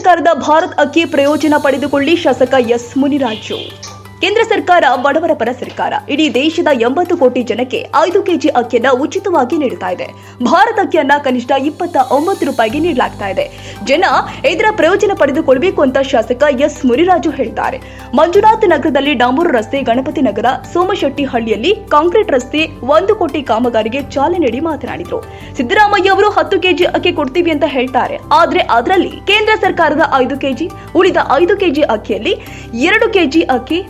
ಸರ್ಕಾರದ ಭಾರತ್ ಅಕ್ಕಿ ಪ್ರಯೋಜನ ಪಡೆದುಕೊಳ್ಳಿ ಶಾಸಕ ಎಸ್ ಮುನಿರಾಜು. ಕೇಂದ್ರ ಸರ್ಕಾರ ಬಡವರ ಪರ ಸರ್ಕಾರ. ಇಡೀ ದೇಶದ ಎಂಬತ್ತು ಕೋಟಿ ಜನಕ್ಕೆ ಐದು ಕೆಜಿ ಅಕ್ಕಿಯನ್ನ ಉಚಿತವಾಗಿ ನೀಡುತ್ತಾ ಇದೆ. ಭಾರತ ಅಕ್ಕಿಯನ್ನ ಕನಿಷ್ಠ ಇಪ್ಪತ್ತ ಒಂಬತ್ತು ರೂಪಾಯಿಗೆ ನೀಡಲಾಗ್ತಾ ಇದೆ. ಜನ ಇದರ ಪ್ರಯೋಜನ ಪಡೆದುಕೊಳ್ಳಬೇಕು ಅಂತ ಶಾಸಕ ಎಸ್ ಮುರಿರಾಜು ಹೇಳಿದ್ದಾರೆ. ಮಂಜುನಾಥ್ ನಗರದಲ್ಲಿ ಡಾಂಬೂರು ರಸ್ತೆ, ಗಣಪತಿ ನಗರ, ಸೋಮಶೆಟ್ಟಿಹಳ್ಳಿಯಲ್ಲಿ ಕಾಂಕ್ರೀಟ್ ರಸ್ತೆ, ಒಂದು ಕೋಟಿ ಕಾಮಗಾರಿಗೆ ಚಾಲನೆ ನೀಡಿ ಮಾತನಾಡಿದರು. ಸಿದ್ದರಾಮಯ್ಯ ಅವರು ಹತ್ತು ಕೆಜಿ ಅಕ್ಕಿ ಕೊಡ್ತೀವಿ ಅಂತ ಹೇಳ್ತಾರೆ. ಆದ್ರೆ ಅದರಲ್ಲಿ ಕೇಂದ್ರ ಸರ್ಕಾರದ ಐದು ಕೆಜಿ, ಉಳಿದ ಐದು ಕೆಜಿ ಅಕ್ಕಿಯಲ್ಲಿ ಎರಡು ಕೆಜಿ ಅಕ್ಕಿ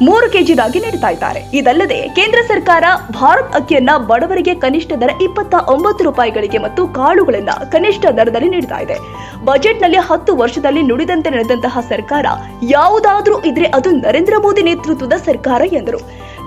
ಮೂರು ಕೆಜಿ ರಾಗಿ ನೀಡ್ತಾ ಇದ್ದಾರೆ. ಇದಲ್ಲದೆ ಕೇಂದ್ರ ಸರ್ಕಾರ ಭಾರತ್ ಅಕ್ಕಿಯನ್ನ ಬಡವರಿಗೆ ಕನಿಷ್ಠ ದರ ಇಪ್ಪತ್ತ ಒಂಬತ್ತು ರೂಪಾಯಿಗಳಿಗೆ ಮತ್ತು ಕಾಳುಗಳನ್ನ ಕನಿಷ್ಠ ದರದಲ್ಲಿ ನೀಡ್ತಾ ಇದೆ. ಬಜೆಟ್ನಲ್ಲಿ ಹತ್ತು ವರ್ಷದಲ್ಲಿ ನುಡಿದಂತೆ ನಡೆದಂತಹ ಸರ್ಕಾರ ಯಾವುದಾದ್ರೂ ಇದ್ರೆ ಅದು ನರೇಂದ್ರ ಮೋದಿ ನೇತೃತ್ವದ ಸರ್ಕಾರ ಎಂದರು.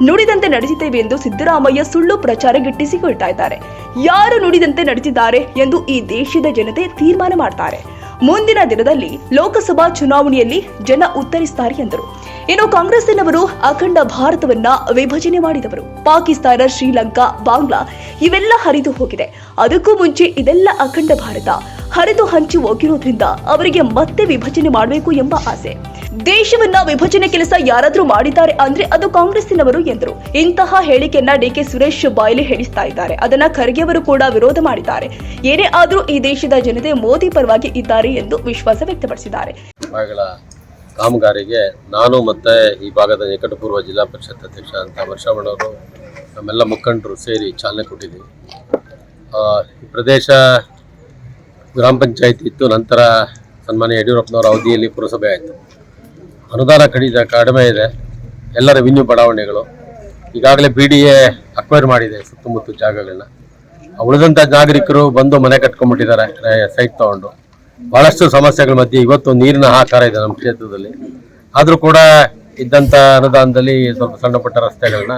ನುಡಿದಂತೆ ನಡೆಸಿದ್ದೇವೆ ಎಂದು ಸಿದ್ದರಾಮಯ್ಯ ಸುಳ್ಳು ಪ್ರಚಾರ ಗಿಟ್ಟಿಸಿಕೊಳ್ತಾ ಇದ್ದಾರೆ. ಯಾರು ನುಡಿದಂತೆ ನಡೆಸಿದ್ದಾರೆ ಎಂದು ಈ ದೇಶದ ಜನತೆ ತೀರ್ಮಾನ ಮಾಡ್ತಾರೆ. ಮುಂದಿನ ದಿನದಲ್ಲಿ ಲೋಕಸಭಾ ಚುನಾವಣೆಯಲ್ಲಿ ಜನ ಉತ್ತರಿಸುತ್ತಾರೆ ಎಂದರು. ಇನ್ನು ಕಾಂಗ್ರೆಸ್ಸಿನವರು ಅಖಂಡ ಭಾರತವನ್ನ ವಿಭಜನೆ ಮಾಡಿದವರು. ಪಾಕಿಸ್ತಾನ, ಶ್ರೀಲಂಕಾ, ಬಾಂಗ್ಲಾ ಇವೆಲ್ಲ ಹರಿದು ಹೋಗಿದೆ. ಅದಕ್ಕೂ ಮುಂಚೆ ಇದೆಲ್ಲ ಅಖಂಡ ಭಾರತ. ಹರಿದು ಹಂಚಿ ಹೋಗಿರೋದ್ರಿಂದ ಅವರಿಗೆ ಮತ್ತೆ ವಿಭಜನೆ ಮಾಡಬೇಕು ಎಂಬ ಆಸೆ. ದೇಶವನ್ನ ವಿಭಜನೆ ಕೆಲಸ ಯಾರಾದ್ರೂ ಮಾಡಿದ್ದಾರೆ ಅಂದ್ರೆ ಅದು ಕಾಂಗ್ರೆಸ್ಸಿನವರು ಎಂದರು. ಇಂತಹ ಹೇಳಿಕೆಯನ್ನ ಡಿಕೆ ಸುರೇಶ್ ಬಾಯ್ಲಿ ಹೇಳಿಸ್ತಾ ಇದ್ದಾರೆ. ಅದನ್ನ ಖರ್ಗೆ ಅವರು ಕೂಡ ವಿರೋಧ ಮಾಡಿದ್ದಾರೆ. ಏನೇ ಆದ್ರೂ ಈ ದೇಶದ ಜನತೆ ಮೋದಿ ಪರವಾಗಿ ಇದ್ದಾರೆ ಎಂದು ವಿಶ್ವಾಸ ವ್ಯಕ್ತಪಡಿಸಿದ್ದಾರೆ. ಕಾಮಗಾರಿಗೆ ನಾನು ಮತ್ತು ಈ ಭಾಗದ ನಿಕಟಪೂರ್ವ ಜಿಲ್ಲಾ ಪರಿಷತ್ ಅಧ್ಯಕ್ಷ ಅಂತ ವರ್ಷಮಣ್ಣವರು ನಮ್ಮೆಲ್ಲ ಮುಖಂಡರು ಸೇರಿ ಚಾಲನೆ ಕೊಟ್ಟಿದ್ದೀವಿ. ಈ ಪ್ರದೇಶ ಗ್ರಾಮ ಪಂಚಾಯತಿ ಇತ್ತು, ನಂತರ ಸನ್ಮಾನ್ಯ ಯಡಿಯೂರಪ್ಪನವರ ಅವಧಿಯಲ್ಲಿ ಪುರಸಭೆ ಆಯಿತು. ಅನುದಾನ ಕಡಿತ ಕಡಿಮೆ ಇದೆ, ಎಲ್ಲ ರೆವಿನ್ಯೂ ಬಡಾವಣೆಗಳು. ಈಗಾಗಲೇ ಬಿ ಡಿ ಎ ಅಕ್ವೈರ್ ಮಾಡಿದೆ ಸುತ್ತಮುತ್ತ ಜಾಗಗಳನ್ನ. ಉಳಿದಂಥ ನಾಗರಿಕರು ಬಂದು ಮನೆ ಕಟ್ಕೊಂಡ್ಬಿಟ್ಟಿದ್ದಾರೆ ಸೈಟ್ ತಗೊಂಡು. ಬಹಳಷ್ಟು ಸಮಸ್ಯೆಗಳ ಮಧ್ಯೆ ಇವತ್ತು ನೀರಿನ ಆಕಾರ ಇದೆ ನಮ್ಮ ಕ್ಷೇತ್ರದಲ್ಲಿ. ಆದರೂ ಕೂಡ ಇದ್ದಂಥ ಅನುದಾನದಲ್ಲಿ ಸ್ವಲ್ಪ ಸಣ್ಣ ಪುಟ್ಟ ರಸ್ತೆಗಳನ್ನ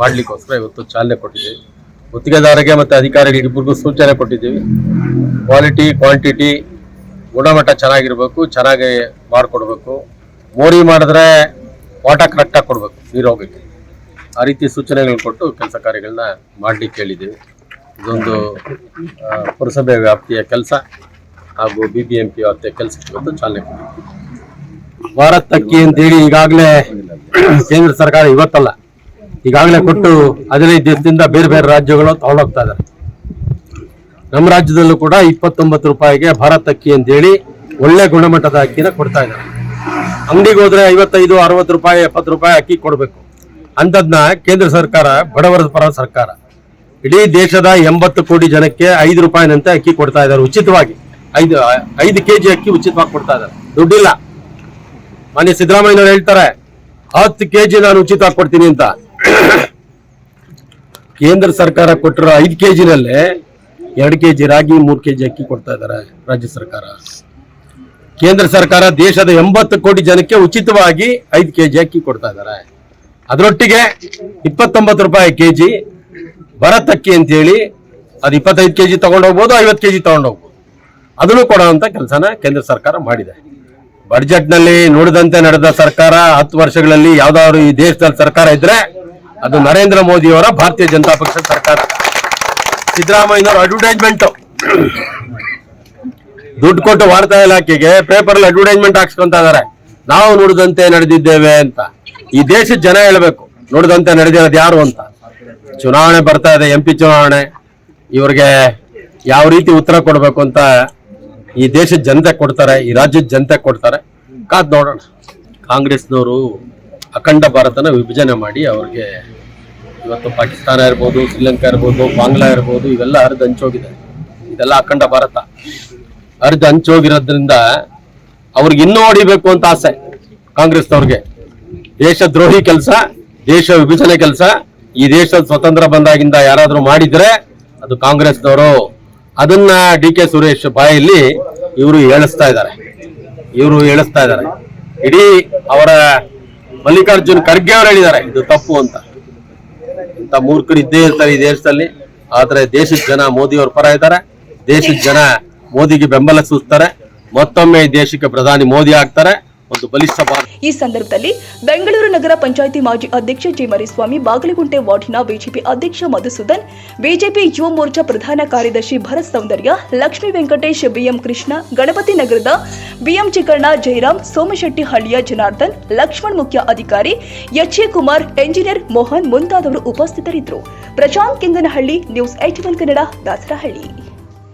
ಮಾಡಲಿಕ್ಕೋಸ್ಕರ ಇವತ್ತು ಚಾಲನೆ ಕೊಟ್ಟಿದ್ದೀವಿ. ಗುತ್ತಿಗೆದಾರರಿಗೆ ಮತ್ತು ಅಧಿಕಾರಿಗಳಿಗೆ ಇಬ್ಬರಿಗೂ ಸೂಚನೆ ಕೊಟ್ಟಿದ್ದೀವಿ. ಕ್ವಾಲಿಟಿ, ಕ್ವಾಂಟಿಟಿ, ಗುಣಮಟ್ಟ ಚೆನ್ನಾಗಿರಬೇಕು, ಚೆನ್ನಾಗಿ ಮಾಡಿಕೊಡ್ಬೇಕು. ಮೋರಿ ಮಾಡಿದ್ರೆ ವಾಟರ್ ಕರೆಕ್ಟಾಗಿ ಕೊಡಬೇಕು, ನೀರು ಹೋಗಕ್ಕೆ. ಆ ರೀತಿ ಸೂಚನೆಗಳು ಕೊಟ್ಟು ಕೆಲಸ ಕಾರ್ಯಗಳನ್ನ ಮಾಡಲಿಕ್ಕೆ ಹೇಳಿದ್ದೀವಿ. ಇದೊಂದು ಪುರಸಭೆ ವ್ಯಾಪ್ತಿಯ ಕೆಲಸ. ಹಾಗೂ ಬಿಬಿಎಂಪಿ ಬಿ ಎಂ ವ್ಯಾಪ್ತಿಯ ಕೆಲಸಕ್ಕೆ ಚಾಲನೆ ಕೊಟ್ಟಿದ್ದೀವಿ ಭಾರತ್ ಅಕ್ಕಿ ಅಂತೇಳಿ ಈಗಾಗಲೇ ಕೇಂದ್ರ ಸರ್ಕಾರ ಇವತ್ತಲ್ಲ, ಈಗಾಗಲೇ ಕೊಟ್ಟು ಹದಿನೈದು ದಿವಸದಿಂದ ಬೇರೆ ಬೇರೆ ರಾಜ್ಯಗಳು ತಗೊಂಡೋಗ್ತಾ ಇದ್ದಾರೆ. ನಮ್ಮ ರಾಜ್ಯದಲ್ಲೂ ಕೂಡ ಇಪ್ಪತ್ತೊಂಬತ್ತು ರೂಪಾಯಿಗೆ ಭಾರತ್ ಅಕ್ಕಿ ಅಂತೇಳಿ ಒಳ್ಳೆ ಗುಣಮಟ್ಟದ ಅಕ್ಕಿನ ಕೊಡ್ತಾ ಇದ್ದಾರೆ. ಅಂಗಡಿಗೆ ಹೋದ್ರೆ ಐವತ್ತೈದು, ಅರವತ್ತು ರೂಪಾಯಿ, ಎಪ್ಪತ್ತು ರೂಪಾಯಿ ಅಕ್ಕಿ ಕೊಡಬೇಕು. ಅಂಥದ್ನ ಕೇಂದ್ರ ಸರ್ಕಾರ, ಬಡವರ ಪರ ಸರ್ಕಾರ. ಇಡೀ ದೇಶದ ಎಂಬತ್ತು ಕೋಟಿ ಜನಕ್ಕೆ ಐದು ರೂಪಾಯಿನಂತೆ ಅಕ್ಕಿ ಕೊಡ್ತಾ ಇದ್ದಾರೆ ಉಚಿತವಾಗಿ. ಐದು ಐದು ಕೆಜಿ ಅಕ್ಕಿ ಉಚಿತವಾಗಿ ಕೊಡ್ತಾ ಇದ್ದಾರೆ. ದುಡ್ಡಿಲ್ಲ. ಮಾನ್ಯ ಸಿದ್ದರಾಮಯ್ಯನವ್ರು ಹೇಳ್ತಾರೆ, ಹತ್ತು ಕೆಜಿ ನಾನು ಉಚಿತವಾಗಿ ಕೊಡ್ತೀನಿ ಅಂತ. ಕೇಂದ್ರ ಸರ್ಕಾರ ಕೊಟ್ಟಿರೋ ಐದು ಕೆಜಿನಲ್ಲೇ ಎರಡು ಕೆಜಿ ರಾಗಿ, ಮೂರು ಕೆಜಿ ಅಕ್ಕಿ ಕೊಡ್ತಾ ಇದ್ದಾರೆ ರಾಜ್ಯ ಸರ್ಕಾರ. ಕೇಂದ್ರ ಸರ್ಕಾರ ದೇಶದ ಎಂಬತ್ತು ಕೋಟಿ ಜನಕ್ಕೆ ಉಚಿತವಾಗಿ ಐದು ಕೆಜಿ ಅಕ್ಕಿ ಕೊಡ್ತಾ ಇದ್ದಾರೆ. ಅದರೊಟ್ಟಿಗೆ ಇಪ್ಪತ್ತೊಂಬತ್ತು ರೂಪಾಯಿ ಕೆಜಿ ಭರತ್ ಅಕ್ಕಿ ಅಂತೇಳಿ, ಅದು ಇಪ್ಪತ್ತೈದು ಕೆಜಿ ತಗೊಂಡೋಗ್ಬೋದು ಐವತ್ತು ಕೆಜಿ ತಗೊಂಡೋಗ್ಬೋದು ಅದನ್ನು ಕೊಡುವಂತ ಕೆಲಸನ ಕೇಂದ್ರ ಸರ್ಕಾರ ಮಾಡಿದೆ. ಬಡ್ಜೆಟ್ನಲ್ಲಿ ನುಡಿದಂತೆ ನಡೆದ ಸರ್ಕಾರ ಹತ್ತು ವರ್ಷಗಳಲ್ಲಿ ಯಾವ್ದಾದ್ರು ಈ ದೇಶದಲ್ಲಿ ಸರ್ಕಾರ ಇದ್ರೆ ಅದು ನರೇಂದ್ರ ಮೋದಿಯವರ ಭಾರತೀಯ ಜನತಾ ಪಕ್ಷದ ಸರ್ಕಾರ. ಸಿದ್ದರಾಮಯ್ಯನವ್ರ ಅಡ್ವರ್ಟೈಸ್ಮೆಂಟ್ ದುಡ್ಡು ಕೊಟ್ಟು ವಾರ್ತಾ ಇಲಾಖೆಗೆ ಪೇಪರ್ ಅಲ್ಲಿ ಅಡ್ವರ್ಟೈಸ್ಮೆಂಟ್ ಹಾಕ್ಸ್ಕೊಂತ ಇದಾರೆ. ನಾವು ನುಡಿದಂತೆ ನಡೆದಿದ್ದೇವೆ ಅಂತ. ಈ ದೇಶದ ಜನ ಹೇಳಬೇಕು, ನುಡಿದಂತೆ ನಡೆದಿರೋದು ಯಾರು ಅಂತ. ಚುನಾವಣೆ ಬರ್ತಾ ಇದೆ ಎಂ ಚುನಾವಣೆ. ಇವ್ರಿಗೆ ಯಾವ ರೀತಿ ಉತ್ತರ ಕೊಡಬೇಕು ಅಂತ ಈ ದೇಶದ ಜನತೆ ಕೊಡ್ತಾರೆ, ಈ ರಾಜ್ಯದ ಜನತೆ ಕೊಡ್ತಾರೆ. ಕಾದ್ ನೋಡೋಣ. ಕಾಂಗ್ರೆಸ್ನವರು ಅಖಂಡ ಭಾರತನ ವಿಭಜನೆ ಮಾಡಿ ಅವ್ರಿಗೆ ಇವತ್ತು ಪಾಕಿಸ್ತಾನ ಇರ್ಬೋದು, ಶ್ರೀಲಂಕಾ ಇರ್ಬೋದು, ಬಾಂಗ್ಲಾ ಇರ್ಬೋದು, ಇವೆಲ್ಲ ಹರಿದು ಹಂಚೋಗಿದೆ. ಇದೆಲ್ಲ ಅಖಂಡ ಭಾರತ. ಹರಿದು ಹಂಚೋಗಿರೋದ್ರಿಂದ ಅವ್ರಿಗೆ ಇನ್ನೂ ಹೊಡಿಬೇಕು ಅಂತ ಆಸೆ ಕಾಂಗ್ರೆಸ್ನವ್ರಿಗೆ. ದೇಶ ದ್ರೋಹಿ ಕೆಲಸ, ದೇಶ ವಿಭಜನೆ ಕೆಲಸ. ಈ ದೇಶದ ಸ್ವತಂತ್ರ ಬಂದಾಗಿಂದ ಯಾರಾದರೂ ಮಾಡಿದ್ರೆ ಅದು ಕಾಂಗ್ರೆಸ್ನವರು ಅದನ್ನ ಡಿ ಕೆ ಸುರೇಶ್ ಬಾಯಲ್ಲಿ ಇವರು ಹೇಳಿಸ್ತಾ ಇದ್ದಾರೆ. ಇವರು ಹೇಳಿಸ್ತಾ ಇದ್ದಾರೆ. ಇಡೀ ಅವರ ಮಲ್ಲಿಕಾರ್ಜುನ್ ಖರ್ಗೆ ಅವರು ಹೇಳಿದ್ದಾರೆ, ಇದು ತಪ್ಪು ಅಂತ. ಇಂಥ ಮೂರ್ಖರು ಇದ್ದೇ ಇರ್ತಾರೆ ಈ ದೇಶದಲ್ಲಿ. ಆದ್ರೆ ದೇಶದ ಜನ ಮೋದಿ ಅವ್ರ ಪರ ಇದ್ದಾರೆ. ದೇಶದ ಜನ ಮೋದಿಗೆ ಬೆಂಬಲ ಸೂಚ್ತಾರೆ. ಮತ್ತೊಮ್ಮೆ ದೇಶಕ್ಕೆ ಪ್ರಧಾನಿ ಮೋದಿ ಆಗ್ತಾರೆ. ಒಂದು ಬಲಿಷ್ಠ ಭಾರತ ಈ ಸಂದರ್ಭದಲ್ಲಿ ಬೆಂಗಳೂರು ನಗರ ಪಂಚಾಯಿತಿ ಮಾಜಿ ಅಧ್ಯಕ್ಷ ಮರಿಸ್ವಾಮಿ ಬಾಗಲಗುಂಟೆ ವಾರ್ಡಿನ ಬಿಜೆಪಿ ಅಧ್ಯಕ್ಷ ಮಧುಸೂದನ್, ಬಿಜೆಪಿ ಯುವ ಮೋರ್ಚಾ ಪ್ರಧಾನ ಕಾರ್ಯದರ್ಶಿ ಭರತ್ ಸೌಂದರ್ಯ, ಲಕ್ಷ್ಮೀ ವೆಂಕಟೇಶ್, ಬಿಎಂ ಕೃಷ್ಣ, ಗಣಪತಿ ನಗರದ ಬಿಎಂ ಚಿಕ್ಕಣ್ಣ ಜಯರಾಮ್, ಸೋಮಶೆಟ್ಟಿ ಹಳ್ಳಿಯ ಜನಾರ್ದನ್, ಲಕ್ಷ್ಮಣ್ ಮುಖ್ಯ ಅಧಿಕಾರಿ H A Kumar, engineer Mohan ಮುಂತಾದವರು ಉಪಸ್ಥಿತರಿದ್ದರು. ಪ್ರಶಾಂತ್ ಕೆಂಗನಹಳ್ಳಿ, ನ್ಯೂಸ್ ಏಟಿ ಕನ್ನಡ, ದಾಸರಹಳ್ಳಿ.